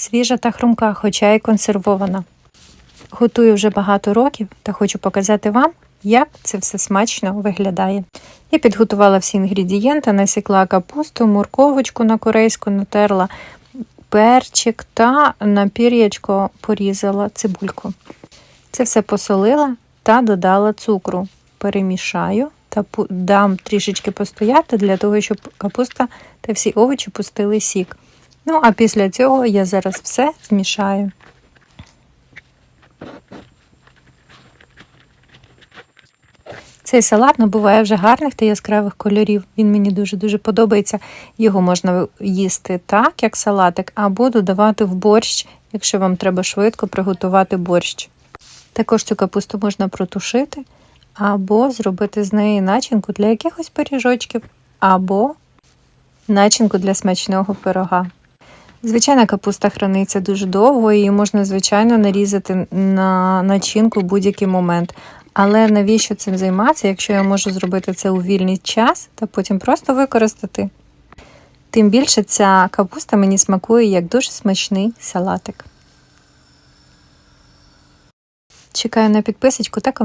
свіжа та хрумка, хоча й консервована. Готую вже багато років та хочу показати вам, як це все смачно виглядає. Я підготувала всі інгредієнти, насікла капусту, морковочку на корейську, натерла перчик та на пір'ячко порізала цибульку. Це все посолила та додала цукру. Перемішаю та дам трішечки постояти для того, щоб капуста та всі овочі пустили сік. Ну, а після цього я зараз все змішаю. Цей салат набуває вже гарних та яскравих кольорів. Він мені дуже-дуже подобається. Його можна їсти так, як салатик, або додавати в борщ, якщо вам треба швидко приготувати борщ. Також цю капусту можна протушити, або зробити з неї начинку для якихось пиріжочків, або начинку для смачного пирога. Звичайна капуста храниться дуже довго, її можна, звичайно, нарізати на начинку в будь-який момент. Але навіщо цим займатися, якщо я можу зробити це у вільний час та потім просто використати? Тим більше ця капуста мені смакує як дуже смачний салатик. Чекаю на підписочку та коментар.